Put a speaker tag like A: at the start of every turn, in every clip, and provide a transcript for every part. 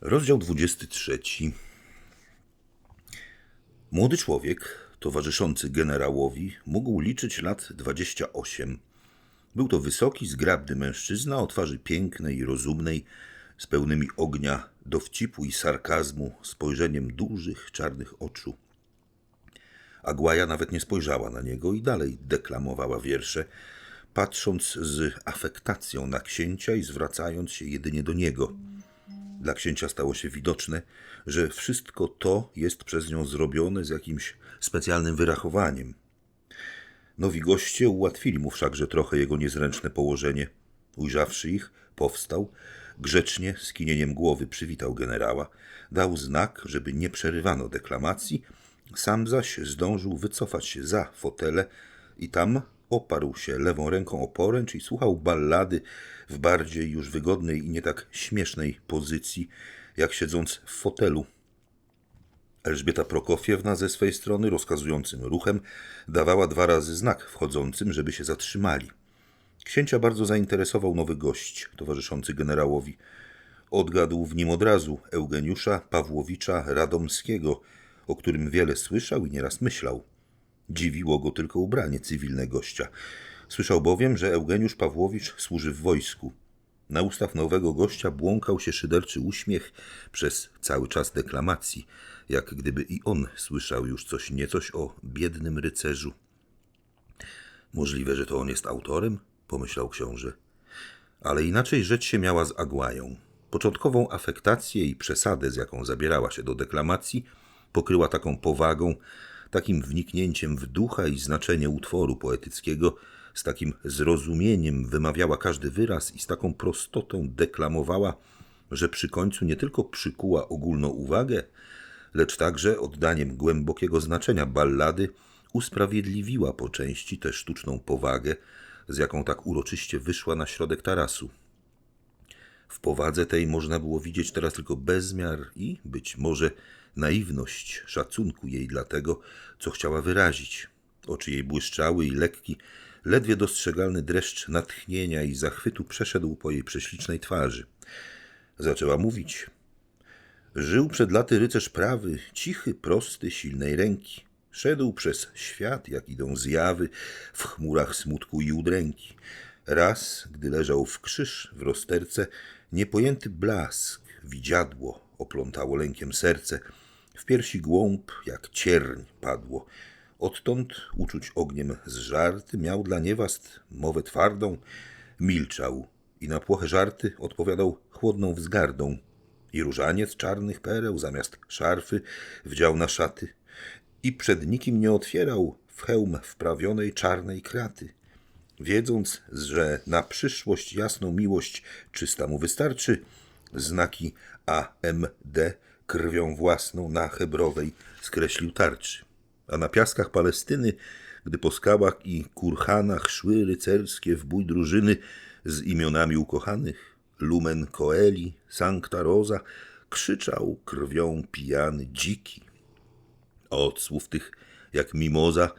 A: Rozdział 23. Młody człowiek, towarzyszący generałowi, mógł liczyć lat 28. Był to wysoki, zgrabny mężczyzna o twarzy pięknej i rozumnej, z pełnymi ognia, dowcipu i sarkazmu, spojrzeniem dużych, czarnych oczu. Agłaja nawet nie spojrzała na niego i dalej deklamowała wiersze, patrząc z afektacją na księcia i zwracając się jedynie do niego. Dla księcia stało się widoczne, że wszystko to jest przez nią zrobione z jakimś specjalnym wyrachowaniem. Nowi goście ułatwili mu wszakże trochę jego niezręczne położenie. Ujrzawszy ich, powstał, grzecznie, skinieniem głowy przywitał generała, dał znak, żeby nie przerywano deklamacji, sam zaś zdążył wycofać się za fotele i tam oparł się lewą ręką o poręcz i słuchał ballady w bardziej już wygodnej i nie tak śmiesznej pozycji, jak siedząc w fotelu. Elżbieta Prokofiewna ze swej strony rozkazującym ruchem dawała dwa razy znak wchodzącym, żeby się zatrzymali. Księcia bardzo zainteresował nowy gość, towarzyszący generałowi. Odgadł w nim od razu Eugeniusza Pawłowicza Radomskiego, o którym wiele słyszał i nieraz myślał. Dziwiło go tylko ubranie cywilne gościa. Słyszał bowiem, że Eugeniusz Pawłowicz służy w wojsku. Na ustach nowego gościa błąkał się szyderczy uśmiech przez cały czas deklamacji, jak gdyby i on słyszał już coś niecoś o biednym rycerzu. Możliwe, że to on jest autorem? pomyślał książę. Ale inaczej rzecz się miała z Agłają. Początkową afektację i przesadę, z jaką zabierała się do deklamacji, pokryła taką powagą, takim wniknięciem w ducha i znaczenie utworu poetyckiego, z takim zrozumieniem wymawiała każdy wyraz i z taką prostotą deklamowała, że przy końcu nie tylko przykuła ogólną uwagę, lecz także oddaniem głębokiego znaczenia ballady usprawiedliwiła po części tę sztuczną powagę, z jaką tak uroczyście wyszła na środek tarasu. W powadze tej można było widzieć teraz tylko bezmiar i, być może, naiwność szacunku jej dla tego, co chciała wyrazić. Oczy jej błyszczały i lekki, ledwie dostrzegalny dreszcz natchnienia i zachwytu przeszedł po jej prześlicznej twarzy. Zaczęła mówić. Żył przed laty rycerz prawy, cichy, prosty, silnej ręki. Szedł przez świat, jak idą zjawy, w chmurach smutku i udręki. Raz, gdy leżał w krzyż w rozterce, niepojęty blask, widziadło, oplątało lękiem serce. W piersi głąb, jak cierń, padło. Odtąd uczuć ogniem zżarty, miał dla niewast mowę twardą, milczał i na płoche żarty odpowiadał chłodną wzgardą. I różaniec czarnych pereł zamiast szarfy wdział na szaty i przed nikim nie otwierał w hełm wprawionej czarnej kraty. Wiedząc, że na przyszłość jasną miłość czysta mu wystarczy, znaki AMD krwią własną na Hebrowej skreślił tarczy. A na piaskach Palestyny, gdy po skałach i kurhanach szły rycerskie w bój drużyny z imionami ukochanych, Lumen Coeli, Sancta Rosa, krzyczał krwią pijany dziki. A od słów tych, jak mimoza,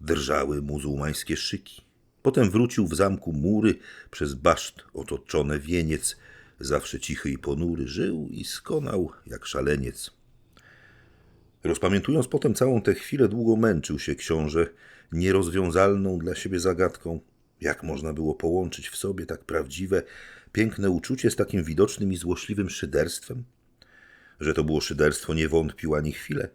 A: drżały muzułmańskie szyki. Potem wrócił w zamku mury, przez baszt otoczone wieniec, zawsze cichy i ponury, żył i skonał jak szaleniec. Rozpamiętując potem całą tę chwilę, długo męczył się książę nierozwiązalną dla siebie zagadką. Jak można było połączyć w sobie tak prawdziwe, piękne uczucie z takim widocznym i złośliwym szyderstwem? Że to było szyderstwo, nie wątpił ani chwilę.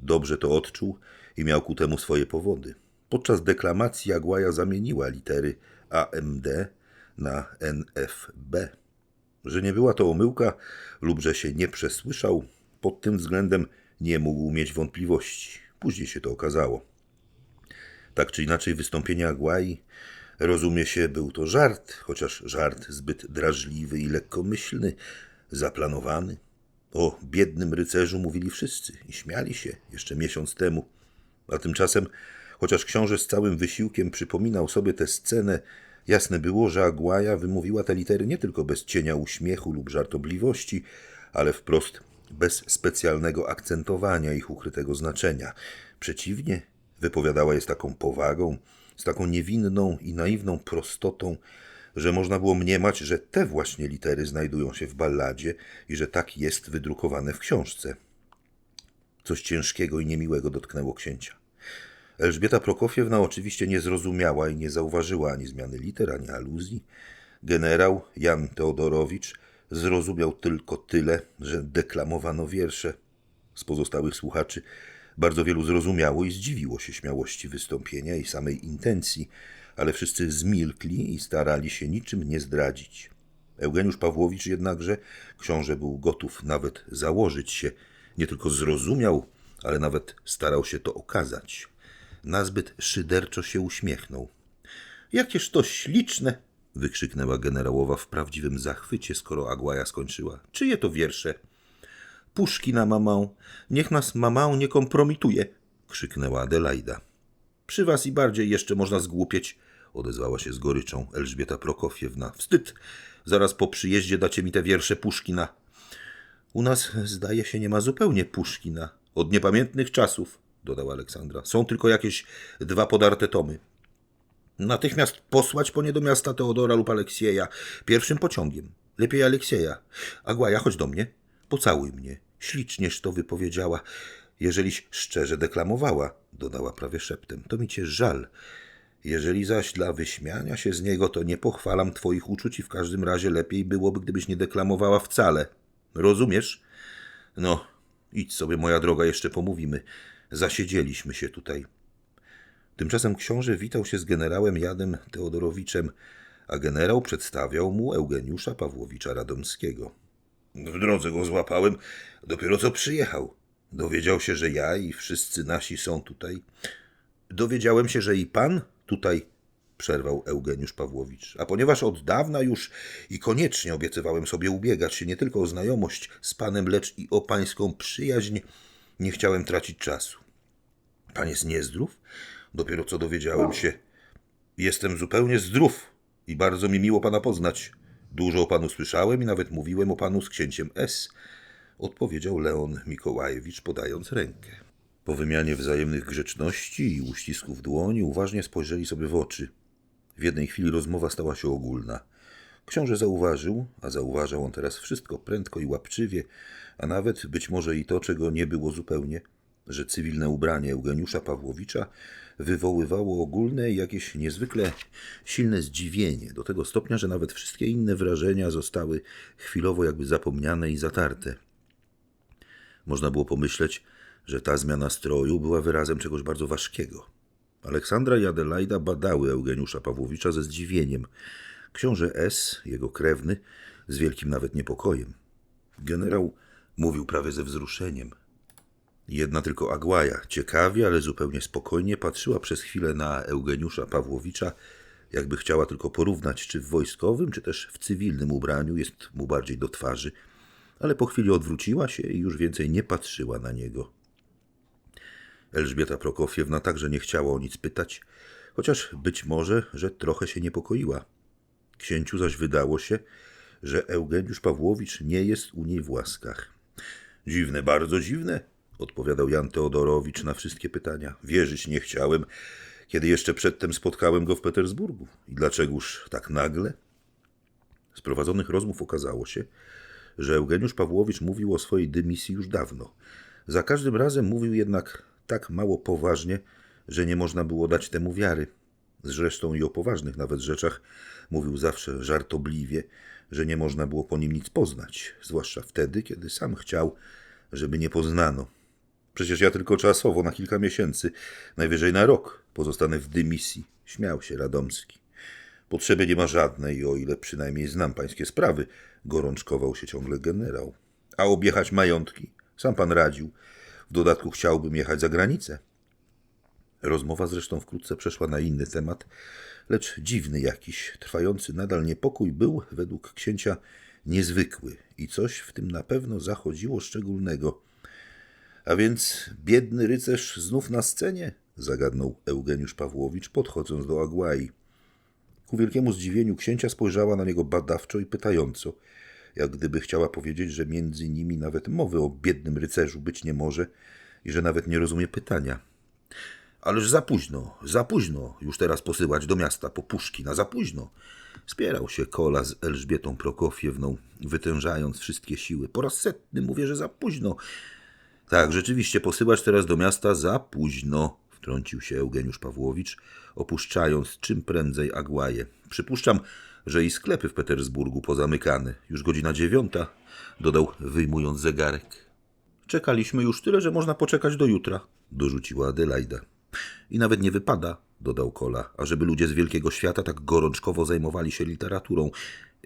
A: Dobrze to odczuł i miał ku temu swoje powody. Podczas deklamacji Agłaja zamieniła litery AMD na NFB. Że nie była to omyłka lub że się nie przesłyszał, pod tym względem nie mógł mieć wątpliwości. Później się to okazało. Tak czy inaczej, wystąpienie Agłai, rozumie się, był to żart, chociaż żart zbyt drażliwy i lekkomyślny, zaplanowany. O biednym rycerzu mówili wszyscy i śmiali się jeszcze miesiąc temu. A tymczasem, chociaż książę z całym wysiłkiem przypominał sobie tę scenę, jasne było, że Agłaja wymówiła te litery nie tylko bez cienia uśmiechu lub żartobliwości, ale wprost bez specjalnego akcentowania ich ukrytego znaczenia. Przeciwnie, wypowiadała je z taką powagą, z taką niewinną i naiwną prostotą, że można było mniemać, że te właśnie litery znajdują się w balladzie i że tak jest wydrukowane w książce. Coś ciężkiego i niemiłego dotknęło księcia. Elżbieta Prokofiewna oczywiście nie zrozumiała i nie zauważyła ani zmiany liter, ani aluzji. Generał Jan Teodorowicz zrozumiał tylko tyle, że deklamowano wiersze. Z pozostałych słuchaczy bardzo wielu zrozumiało i zdziwiło się śmiałości wystąpienia i samej intencji, ale wszyscy zmilkli i starali się niczym nie zdradzić. Eugeniusz Pawłowicz jednakże, książę był gotów nawet założyć się, nie tylko zrozumiał, ale nawet starał się to okazać. Nazbyt szyderczo się uśmiechnął. Jakież to śliczne! wykrzyknęła generałowa w prawdziwym zachwycie, skoro Agłaja skończyła. Czyje to wiersze? Puszkina mamą, niech nas mamą nie kompromituje, krzyknęła Adelaida. Przy was i bardziej jeszcze można zgłupieć, odezwała się z goryczą Elżbieta Prokofiewna. Wstyd! Zaraz po przyjeździe dacie mi te wiersze Puszkina. U nas, zdaje się, nie ma zupełnie Puszkina. Od niepamiętnych czasów, dodała Aleksandra. Są tylko jakieś dwa podarte tomy. Natychmiast posłać po nie do miasta Teodora lub Aleksieja pierwszym pociągiem. Lepiej Aleksieja. Agłaja, chodź do mnie. Pocałuj mnie. Ślicznież to wypowiedziała. Jeżeliś szczerze deklamowała, dodała prawie szeptem, to mi cię żal. Jeżeli zaś dla wyśmiania się z niego, to nie pochwalam twoich uczuć i w każdym razie lepiej byłoby, gdybyś nie deklamowała wcale. Rozumiesz? No, idź sobie, moja droga, jeszcze pomówimy. Zasiedzieliśmy się tutaj. Tymczasem książę witał się z generałem Jadem Teodorowiczem, a generał przedstawiał mu Eugeniusza Pawłowicza Radomskiego. W drodze go złapałem, dopiero co przyjechał. Dowiedział się, że ja i wszyscy nasi są tutaj. Dowiedziałem się, że i pan tutaj, przerwał Eugeniusz Pawłowicz. A ponieważ od dawna już i koniecznie obiecywałem sobie ubiegać się nie tylko o znajomość z panem, lecz i o pańską przyjaźń, nie chciałem tracić czasu. Pan jest niezdrów? Dopiero co dowiedziałem się. Jestem zupełnie zdrów i bardzo mi miło pana poznać. Dużo o panu słyszałem i nawet mówiłem o panu z księciem S. Odpowiedział Leon Mikołajewicz, podając rękę. Po wymianie wzajemnych grzeczności i uścisków dłoni uważnie spojrzeli sobie w oczy. W jednej chwili rozmowa stała się ogólna. Książę zauważył, a zauważał on teraz wszystko prędko i łapczywie, a nawet być może i to, czego nie było zupełnie, że cywilne ubranie Eugeniusza Pawłowicza wywoływało ogólne jakieś niezwykle silne zdziwienie, do tego stopnia, że nawet wszystkie inne wrażenia zostały chwilowo jakby zapomniane i zatarte. Można było pomyśleć, że ta zmiana stroju była wyrazem czegoś bardzo ważkiego. Aleksandra i Adelaida badały Eugeniusza Pawłowicza ze zdziwieniem. Książę S., jego krewny, z wielkim nawet niepokojem. Generał mówił prawie ze wzruszeniem. Jedna tylko Agłaja, ciekawie, ale zupełnie spokojnie, patrzyła przez chwilę na Eugeniusza Pawłowicza, jakby chciała tylko porównać, czy w wojskowym, czy też w cywilnym ubraniu jest mu bardziej do twarzy, ale po chwili odwróciła się i już więcej nie patrzyła na niego. Elżbieta Prokofiewna także nie chciała o nic pytać, chociaż być może, że trochę się niepokoiła. Księciu zaś wydało się, że Eugeniusz Pawłowicz nie jest u niej w łaskach. Dziwne, bardzo dziwne, odpowiadał Jan Teodorowicz na wszystkie pytania. Wierzyć nie chciałem, kiedy jeszcze przedtem spotkałem go w Petersburgu. I dlaczegoż tak nagle? Z prowadzonych rozmów okazało się, że Eugeniusz Pawłowicz mówił o swojej dymisji już dawno. Za każdym razem mówił jednak tak mało poważnie, że nie można było dać temu wiary. Zresztą i o poważnych nawet rzeczach mówił zawsze żartobliwie, że nie można było po nim nic poznać, zwłaszcza wtedy, kiedy sam chciał, żeby nie poznano. Przecież ja tylko czasowo, na kilka miesięcy, najwyżej na rok, pozostanę w dymisji. Śmiał się Radomski. Potrzeby nie ma żadnej, o ile przynajmniej znam pańskie sprawy, gorączkował się ciągle generał. A objechać majątki? Sam pan radził. W dodatku chciałbym jechać za granicę. Rozmowa zresztą wkrótce przeszła na inny temat, lecz dziwny jakiś, trwający nadal niepokój był, według księcia, niezwykły i coś w tym na pewno zachodziło szczególnego – a więc biedny rycerz znów na scenie? zagadnął Eugeniusz Pawłowicz, podchodząc do Agłai. Ku wielkiemu zdziwieniu księcia spojrzała na niego badawczo i pytająco, jak gdyby chciała powiedzieć, że między nimi nawet mowy o biednym rycerzu być nie może i że nawet nie rozumie pytania. Ależ za późno, za późno już teraz posyłać do miasta po Puszkina, za późno. Spierał się Kola z Elżbietą Prokofiewną, wytężając wszystkie siły. Po raz setny mówię, że za późno. Tak, rzeczywiście, posyłać teraz do miasta za późno, wtrącił się Eugeniusz Pawłowicz, opuszczając czym prędzej Agłaję. Przypuszczam, że i sklepy w Petersburgu pozamykane. Już godzina dziewiąta, dodał, wyjmując zegarek. Czekaliśmy już tyle, że można poczekać do jutra, dorzuciła Adelaida. I nawet nie wypada, dodał Kola, ażeby ludzie z wielkiego świata tak gorączkowo zajmowali się literaturą.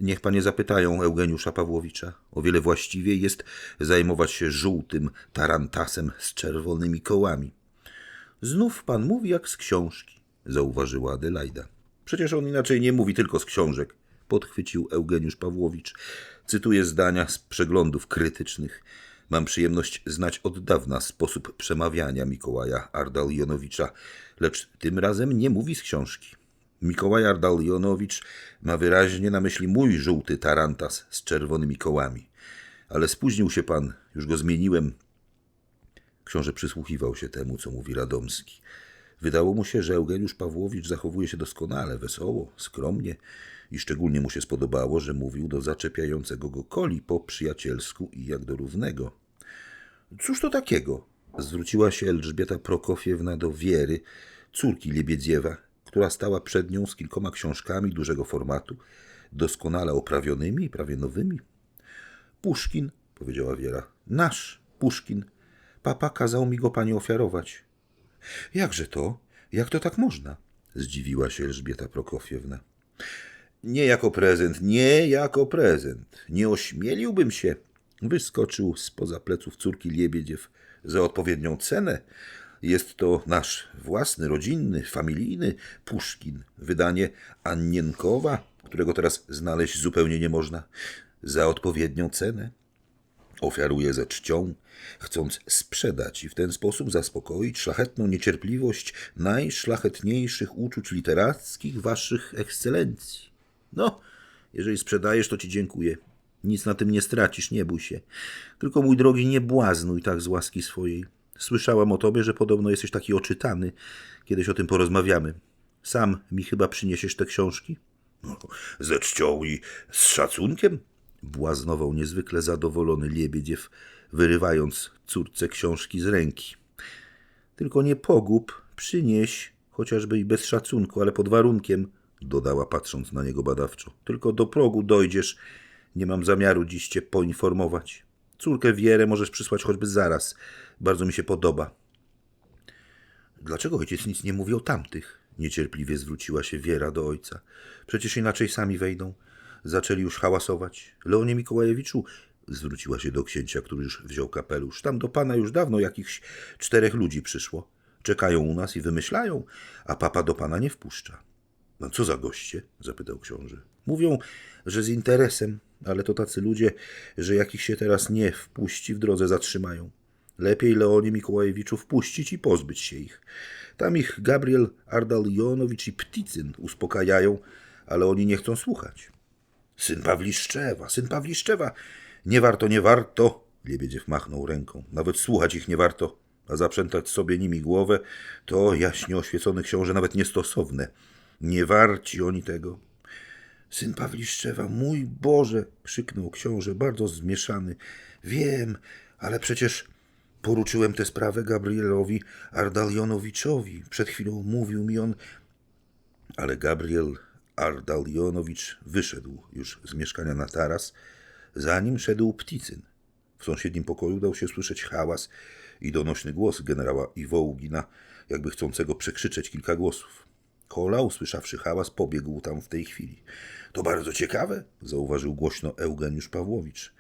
A: Niech panie zapytają Eugeniusza Pawłowicza. O wiele właściwiej jest zajmować się żółtym tarantasem z czerwonymi kołami. Znów pan mówi jak z książki, zauważyła Adelaida. Przecież on inaczej nie mówi tylko z książek, podchwycił Eugeniusz Pawłowicz. Cytuję zdania z przeglądów krytycznych. Mam przyjemność znać od dawna sposób przemawiania Mikołaja Ardalionowicza, lecz tym razem nie mówi z książki. Mikołaj Ardalionowicz ma wyraźnie na myśli mój żółty tarantas z czerwonymi kołami. Ale spóźnił się pan, już go zmieniłem. Książę przysłuchiwał się temu, co mówi Radomski. Wydało mu się, że Eugeniusz Pawłowicz zachowuje się doskonale, wesoło, skromnie i szczególnie mu się spodobało, że mówił do zaczepiającego go koli po przyjacielsku i jak do równego. Cóż to takiego? Zwróciła się Elżbieta Prokofiewna do Wiery, córki Liebiedziewa, która stała przed nią z kilkoma książkami dużego formatu, doskonale oprawionymi i prawie nowymi. Puszkin, powiedziała Wiera. Nasz Puszkin. Papa kazał mi go pani ofiarować. Jakże to? Jak to tak można? Zdziwiła się Elżbieta Prokofiewna. Nie jako prezent, nie jako prezent. Nie ośmieliłbym się. Wyskoczył spoza pleców córki Liebiedziew za odpowiednią cenę. Jest to nasz własny, rodzinny, familijny Puszkin. Wydanie Annienkowa, którego teraz znaleźć zupełnie nie można. Za odpowiednią cenę. Ofiaruje ze czcią, chcąc sprzedać i w ten sposób zaspokoić szlachetną niecierpliwość najszlachetniejszych uczuć literackich waszych ekscelencji. No, jeżeli sprzedajesz, to ci dziękuję. Nic na tym nie stracisz, nie bój się. Tylko, mój drogi, nie błaznuj tak z łaski swojej. Słyszałam o tobie, że podobno jesteś taki oczytany. Kiedyś o tym porozmawiamy. Sam mi chyba przyniesiesz te książki? No, ze czcią i z szacunkiem? Błaznował niezwykle zadowolony Liebiedziew, wyrywając córce książki z ręki. Tylko nie pogub, przynieś, chociażby i bez szacunku, ale pod warunkiem, dodała patrząc na niego badawczo. Tylko do progu dojdziesz. Nie mam zamiaru dziś cię poinformować. Córkę Wierę możesz przysłać choćby zaraz. Bardzo mi się podoba. Dlaczego ojciec nic nie mówi o tamtych? Niecierpliwie zwróciła się Wiera do ojca. Przecież inaczej sami wejdą. Zaczęli już hałasować. Leonie Mikołajewiczu, zwróciła się do księcia, który już wziął kapelusz. Tam do pana już dawno jakichś czterech ludzi przyszło. Czekają u nas i wymyślają, a papa do pana nie wpuszcza. No co za goście? zapytał książę. Mówią, że z interesem, ale to tacy ludzie, że jakich się teraz nie wpuści, w drodze zatrzymają. Lepiej Leonie Mikołajewiczu wpuścić i pozbyć się ich. Tam ich Gabriel Ardalionowicz i Pticyn uspokajają, ale oni nie chcą słuchać. Syn Pawliszczewa, syn Pawliszczewa. Nie warto, nie warto. Liebiedziew machnął ręką. Nawet słuchać ich nie warto, a zaprzętać sobie nimi głowę to jaśnie oświecony książę nawet niestosowne. Nie warci oni tego. Syn Pawliszczewa, mój Boże! krzyknął książę, bardzo zmieszany. Wiem, ale przecież poruczyłem tę sprawę Gabrielowi Ardalionowiczowi. Przed chwilą mówił mi on. Ale Gabriel Ardalionowicz wyszedł już z mieszkania na taras, zanim szedł Pticyn. W sąsiednim pokoju dał się słyszeć hałas i donośny głos generała Iwołgina, jakby chcącego przekrzyczeć kilka głosów. Kola, usłyszawszy hałas, pobiegł tam w tej chwili. To bardzo ciekawe, zauważył głośno Eugeniusz Pawłowicz.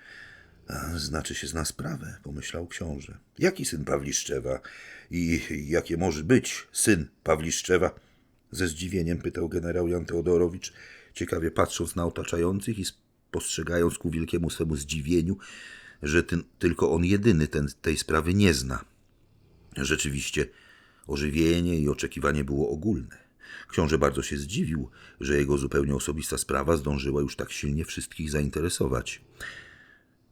A: Znaczy się zna sprawę, pomyślał książę. Jaki syn Pawliszczewa i jakie może być syn Pawliszczewa? Ze zdziwieniem pytał generał Jan Teodorowicz, ciekawie patrząc na otaczających i spostrzegając ku wielkiemu swemu zdziwieniu, że ten, tylko on jedyny ten, tej sprawy nie zna. Rzeczywiście, ożywienie i oczekiwanie było ogólne. Książę bardzo się zdziwił, że jego zupełnie osobista sprawa zdążyła już tak silnie wszystkich zainteresować.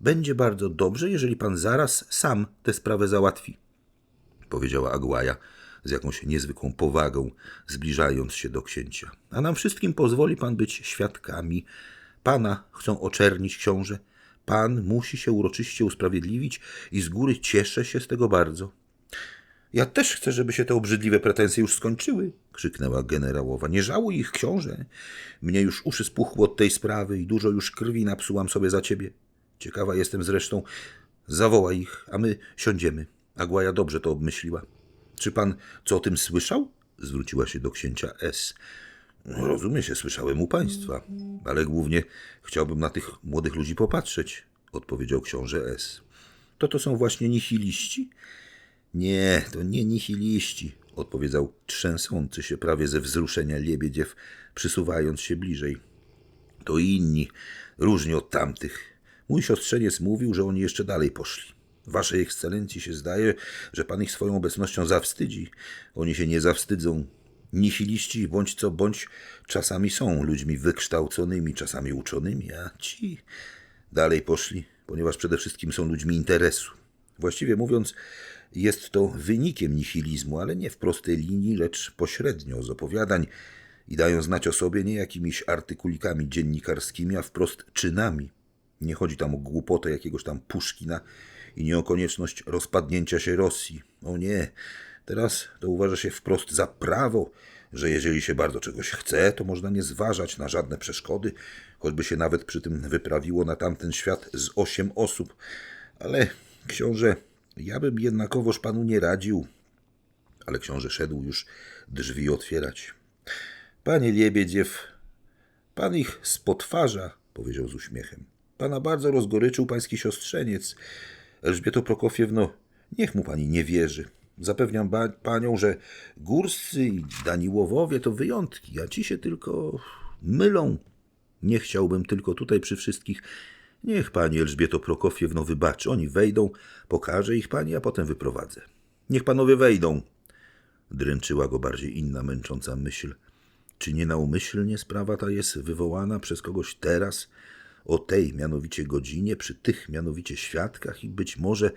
A: Będzie bardzo dobrze, jeżeli pan zaraz sam tę sprawę załatwi, powiedziała Agłaja, z jakąś niezwykłą powagą, zbliżając się do księcia. A nam wszystkim pozwoli pan być świadkami. Pana chcą oczernić książę. Pan musi się uroczyście usprawiedliwić i z góry cieszę się z tego bardzo. Ja też chcę, żeby się te obrzydliwe pretensje już skończyły, krzyknęła generałowa. Nie żałuj ich, książę. Mnie już uszy spuchły od tej sprawy i dużo już krwi napsułam sobie za ciebie. Ciekawa jestem zresztą. Zawołaj ich, a my siądziemy. Agłaja dobrze to obmyśliła. Czy pan co o tym słyszał? Zwróciła się do księcia S. No, rozumie się, słyszałem u państwa, ale głównie chciałbym na tych młodych ludzi popatrzeć, odpowiedział książę S. To to są właśnie nihiliści? Nie, to nie nihiliści, odpowiedział trzęsący się prawie ze wzruszenia Liebedziew, przysuwając się bliżej. To inni, różni od tamtych. Mój siostrzeniec mówił, że oni jeszcze dalej poszli. Waszej ekscelencji się zdaje, że pan ich swoją obecnością zawstydzi. Oni się nie zawstydzą. Nihiliści bądź co bądź czasami są ludźmi wykształconymi, czasami uczonymi, a ci dalej poszli, ponieważ przede wszystkim są ludźmi interesu. Właściwie mówiąc, jest to wynikiem nihilizmu, ale nie w prostej linii, lecz pośrednio z opowiadań i dają znać o sobie nie jakimiś artykulikami dziennikarskimi, a wprost czynami. Nie chodzi tam o głupotę jakiegoś tam Puszkina i nie o konieczność rozpadnięcia się Rosji. O nie, teraz to uważa się wprost za prawo, że jeżeli się bardzo czegoś chce, to można nie zważać na żadne przeszkody, choćby się nawet przy tym wyprawiło na tamten świat z osiem osób. Ale książę, ja bym jednakowoż panu nie radził. Ale książę szedł już drzwi otwierać. Panie Liebedziew, pan ich spotwarza, powiedział z uśmiechem. Pana bardzo rozgoryczył pański siostrzeniec. Elżbieto Prokofiewno, niech mu pani nie wierzy. Zapewniam panią, że górscy i Daniłowowie to wyjątki, a ci się tylko mylą. Nie chciałbym tylko tutaj przy wszystkich. Niech pani Elżbieto Prokofiewno wybaczy. Oni wejdą, pokażę ich pani, a potem wyprowadzę. Niech panowie wejdą. Dręczyła go bardziej inna męcząca myśl. Czy nie naumyślnie sprawa ta jest wywołana przez kogoś teraz, o tej mianowicie godzinie, przy tych mianowicie świadkach i być może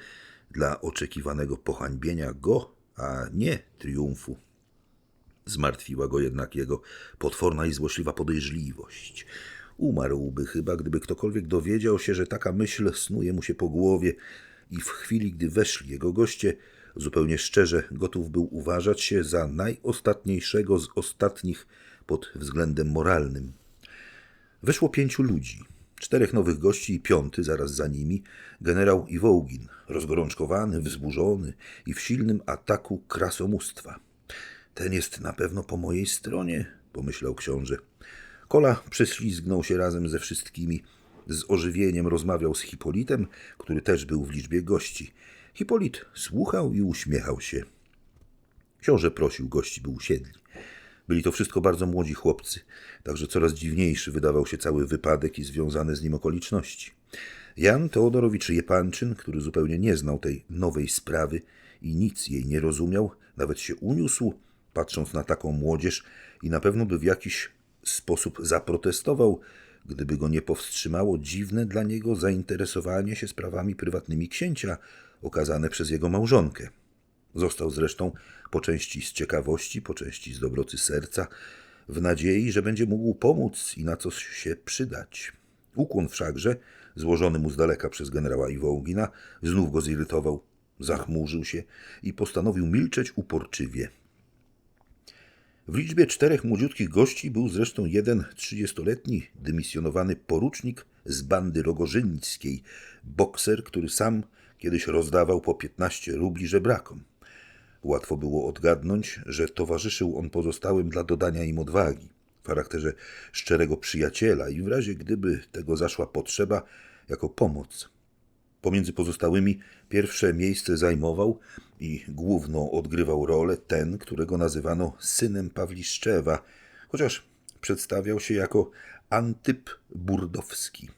A: dla oczekiwanego pohańbienia go, a nie triumfu. Zmartwiła go jednak jego potworna i złośliwa podejrzliwość. Umarłby chyba, gdyby ktokolwiek dowiedział się, że taka myśl snuje mu się po głowie i w chwili, gdy weszli jego goście, zupełnie szczerze gotów był uważać się za najostatniejszego z ostatnich pod względem moralnym. Weszło pięciu ludzi. Czterech nowych gości i piąty zaraz za nimi, generał Iwołgin, rozgorączkowany, wzburzony i w silnym ataku krasomóstwa. Ten jest na pewno po mojej stronie, pomyślał książę. Kola prześlizgnął się razem ze wszystkimi. Z ożywieniem rozmawiał z Hipolitem, który też był w liczbie gości. Hipolit słuchał i uśmiechał się. Książę prosił gości, by usiedli. Byli to wszystko bardzo młodzi chłopcy, także coraz dziwniejszy wydawał się cały wypadek i związane z nim okoliczności. Jan Teodorowicz Jepanczyn, który zupełnie nie znał tej nowej sprawy i nic jej nie rozumiał, nawet się uniósł, patrząc na taką młodzież i na pewno by w jakiś sposób zaprotestował, gdyby go nie powstrzymało dziwne dla niego zainteresowanie się sprawami prywatnymi księcia okazane przez jego małżonkę. Został zresztą po części z ciekawości, po części z dobroty serca, w nadziei, że będzie mógł pomóc i na coś się przydać. Ukłon wszakże, złożony mu z daleka przez generała Iwołgina, znów go zirytował, zachmurzył się i postanowił milczeć uporczywie. W liczbie czterech młodziutkich gości był zresztą jeden trzydziestoletni dymisjonowany porucznik z bandy rogorzyńskiej, bokser, który sam kiedyś rozdawał po piętnaście rubli żebrakom. Łatwo było odgadnąć, że towarzyszył on pozostałym dla dodania im odwagi, w charakterze szczerego przyjaciela i w razie gdyby tego zaszła potrzeba, jako pomoc. Pomiędzy pozostałymi pierwsze miejsce zajmował i główną odgrywał rolę ten, którego nazywano synem Pawliszczewa, chociaż przedstawiał się jako Antyp Burdowski.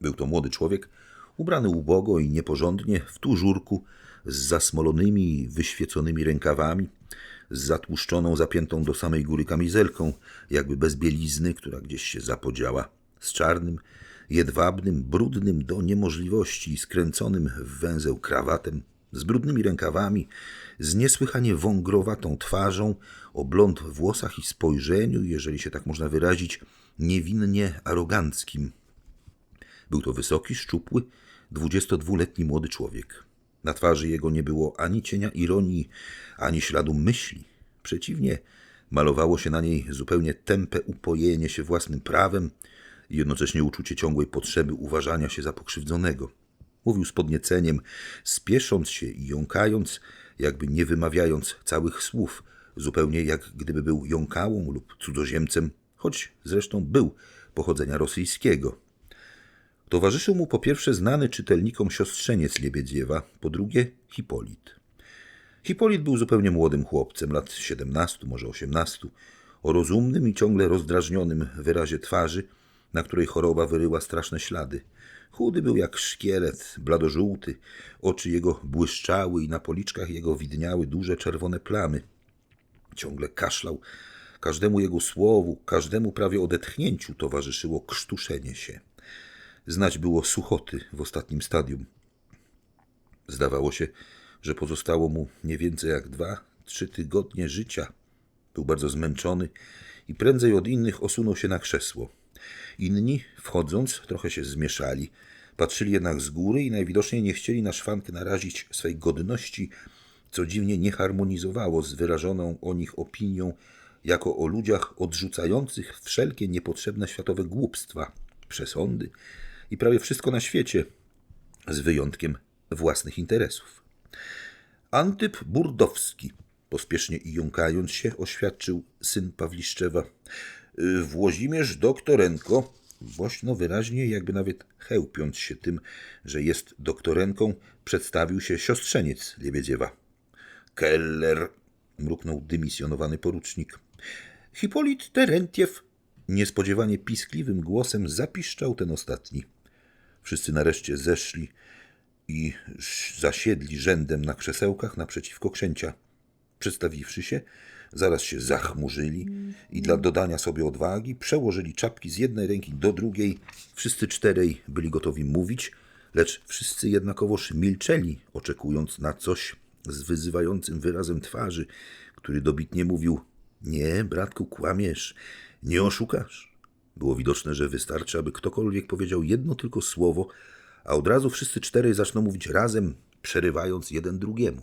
A: Był to młody człowiek, ubrany ubogo i nieporządnie, w tużurku, z zasmolonymi, wyświeconymi rękawami, z zatłuszczoną, zapiętą do samej góry kamizelką, jakby bez bielizny, która gdzieś się zapodziała, z czarnym, jedwabnym, brudnym do niemożliwości skręconym w węzeł krawatem, z brudnymi rękawami, z niesłychanie wągrowatą twarzą, o blond włosach i spojrzeniu, jeżeli się tak można wyrazić, niewinnie aroganckim. Był to wysoki, szczupły, dwudziestodwuletni młody człowiek. Na twarzy jego nie było ani cienia ironii, ani śladu myśli. Przeciwnie, malowało się na niej zupełnie tępe upojenie się własnym prawem i jednocześnie uczucie ciągłej potrzeby uważania się za pokrzywdzonego. Mówił z podnieceniem, spiesząc się i jąkając, jakby nie wymawiając całych słów, zupełnie jak gdyby był jąkałą lub cudzoziemcem, choć zresztą był pochodzenia rosyjskiego. Towarzyszył mu po pierwsze znany czytelnikom siostrzeniec Liebiedziewa, po drugie Hipolit. Hipolit był zupełnie młodym chłopcem, lat 17, może 18, o rozumnym i ciągle rozdrażnionym wyrazie twarzy, na której choroba wyryła straszne ślady. Chudy był jak szkielet, bladożółty, oczy jego błyszczały i na policzkach jego widniały duże czerwone plamy. Ciągle kaszlał. Każdemu jego słowu, każdemu prawie odetchnięciu towarzyszyło krztuszenie się. Znać było suchoty w ostatnim stadium. Zdawało się, że pozostało mu nie więcej jak dwa, trzy tygodnie życia. Był bardzo zmęczony i prędzej od innych osunął się na krzesło. Inni, wchodząc, trochę się zmieszali, patrzyli jednak z góry i najwidoczniej nie chcieli na szwankę narazić swej godności, co dziwnie nie harmonizowało z wyrażoną o nich opinią jako o ludziach odrzucających wszelkie niepotrzebne światowe głupstwa, przesądy i prawie wszystko na świecie, z wyjątkiem własnych interesów. Antyp Burdowski, pospiesznie i jąkając się, oświadczył syn Pawliszczewa. "Y, Włodzimierz doktorenko, głośno, wyraźnie, jakby nawet chełpiąc się tym, że jest doktorenką, przedstawił się siostrzeniec Liebiedziewa. Keller, mruknął dymisjonowany porucznik. Hipolit Terentiew, niespodziewanie piskliwym głosem zapiszczał ten ostatni. Wszyscy nareszcie zeszli i zasiedli rzędem na krzesełkach naprzeciwko księcia. Przedstawiwszy się, zaraz się zachmurzyli i dla dodania sobie odwagi przełożyli czapki z jednej ręki do drugiej. Wszyscy czterej byli gotowi mówić, lecz wszyscy jednakowoż milczeli, oczekując na coś z wyzywającym wyrazem twarzy, który dobitnie mówił: Nie, bratku, kłamiesz, nie oszukasz. Było widoczne, że wystarczy, aby ktokolwiek powiedział jedno tylko słowo, a od razu wszyscy czterej zaczną mówić razem, przerywając jeden drugiemu.